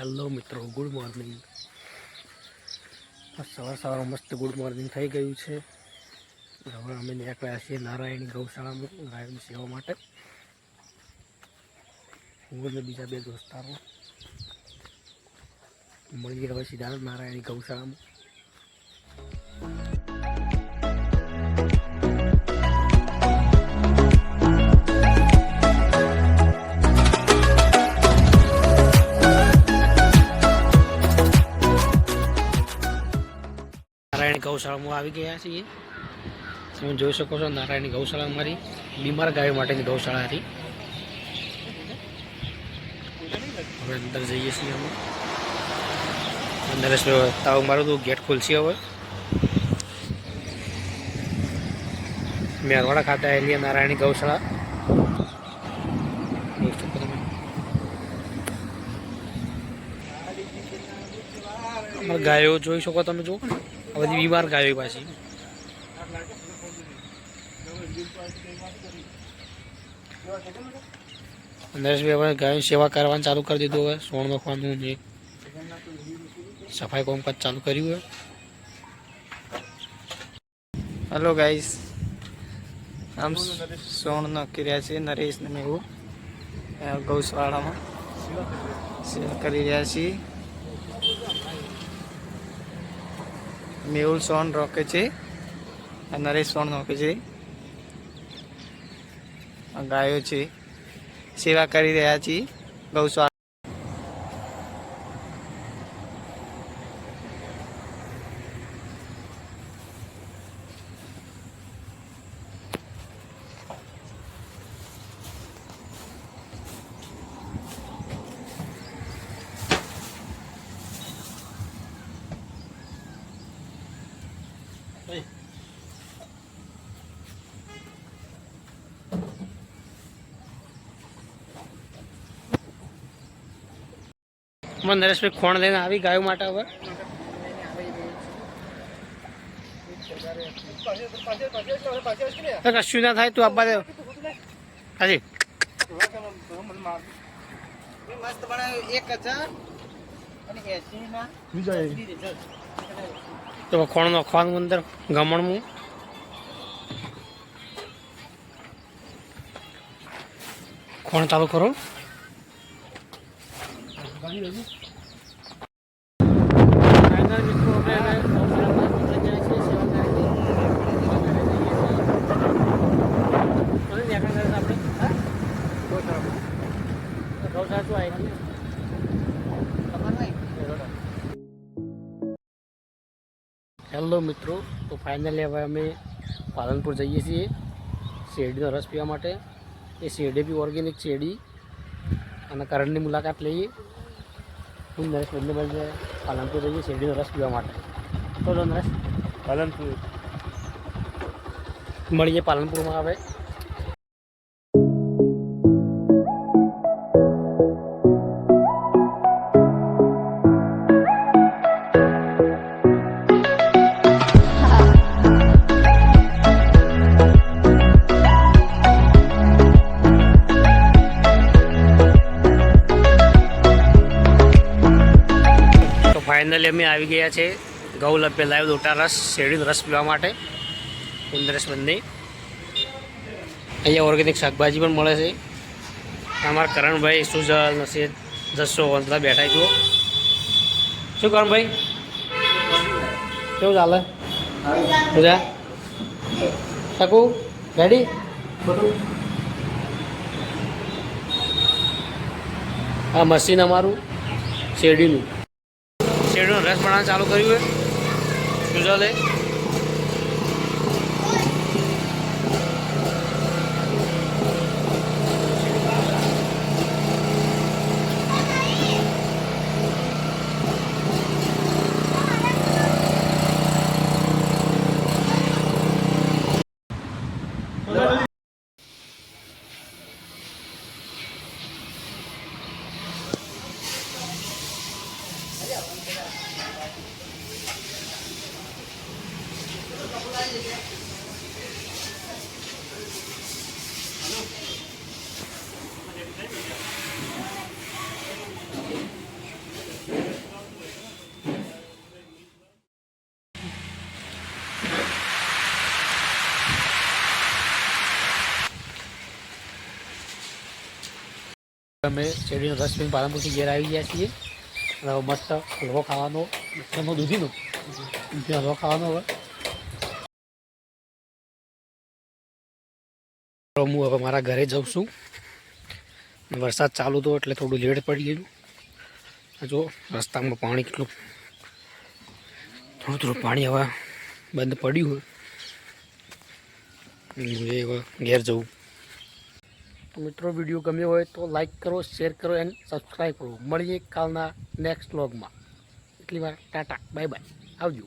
Hello મિત્રો, good morning. સવાર સવાર મસ્ત ગુડ મોર્નિંગ થઈ ગયું છે. હવે અમે નીકળ્યા છીએ નારાયણી ગૌશાળામાં ગાયોની સેવા માટે. હું અને બીજા બે દોસ્તારો મળીએ હવે સીધા નારાયણ ગૌશાળામાં. નારાયણ ગૌશાળામાં આવી ગયા છીએ. તમે જોઈ શકો છો નારાયણની ગૌશાળા અમારી, બીમાર ગાયો માટેની ગૌશાળા હતી. હવે અંદર જઈએ છીએ અમે. અંદર તાવ મારું તો ગેટ ખુલશે હવે. મેરવાડા ખાતે આવેલી નારાયણની ગૌશાળા. ગાયો જોઈ શકો તમે, જુઓ. ને બધી બીમાર ગાયો પાછી. નરેશભાઈ હવે ગાયો સેવા કરવાનું ચાલુ કરી દીધું હવે, સોણ નખવાનું જે સફાઈ કામકાજ ચાલુ કર્યું હોય હેલો ગાઈસ આમ સોણ નખી રહ્યા છીએ નરેશ ને આ ગૌશાળામાં સેવા કરી રહ્યા છીએ. મેહુલ સોન રોકે છે નરેશ સોન રોકે છે. ગાયો છે. સેવા કરી રહ્યા છીએ. ગૌશાળા મને નરેશભાઈ ખોણ લઈને આવી ગાયો માટે હવે કશું ના થાય તું આપવા દે હાજી. એક હજાર. અને એસી ના તો ખોણ નખવાનું અંદર ગમણમાં. ખોણ ચાલુ કરો. હેલો મિત્રો તો ફાઇનલી હવે અમે પાલનપુર જઈએ છીએ શેરડીનો રસ પીવા માટે. એ શેરડી બી ઓર્ગેનિક શેરડી. અને કરણની મુલાકાત લઈએ. હું નરેશ બંને પાલનપુર જઈએ શેરડીનો રસ પીવા માટે. તો નરેશ. પાલનપુર. મળીએ પાલનપુરમાં હવે. ફાઇનલી અમે આવી ગયા છે ગૌલભ્ય લાઈવ દોટા રસ, શેરડીનો રસ પીવા માટે ઉંદરસબંધની અહીંયા ઓર્ગેનિક શાકભાજી પણ મળે છે. અમારા કરણભાઈ સુજલ, નસીદ જસો વંતલા બેઠા જુઓ શું કરણભાઈ કેવું ચાલે? બધા શકું રેડી આ મશીન અમારું, શેરડીનો. રસ બનાવવાનું ચાલુ કર્યું છે. સુજલે અમે શેરડીનો રસ પીને પાલનપુરથી ઘેર આવી ગયા છીએ. અને મસ્ત હલવો ખાવાનો એનો દૂધીનો. દૂધીનો હલવો ખાવાનો હવે. હું હવે મારા ઘરે જાઉં છું. વરસાદ ચાલુ હતો એટલે થોડું લેટ પડી ગયું જો રસ્તામાં પાણી કેટલું થોડું થોડું પાણી હવે બંધ પડ્યું એ હવે ઘેર જવું તો મિત્રો, વીડિયો ગમ્યો હોય તો લાઇક કરો શેર કરો એન્ડ સબસ્ક્રાઈબ કરો. મળીએ કાલના નેક્સ્ટ વ્લોગમાં એટલી વાર ટાટા બાય બાય આવજો.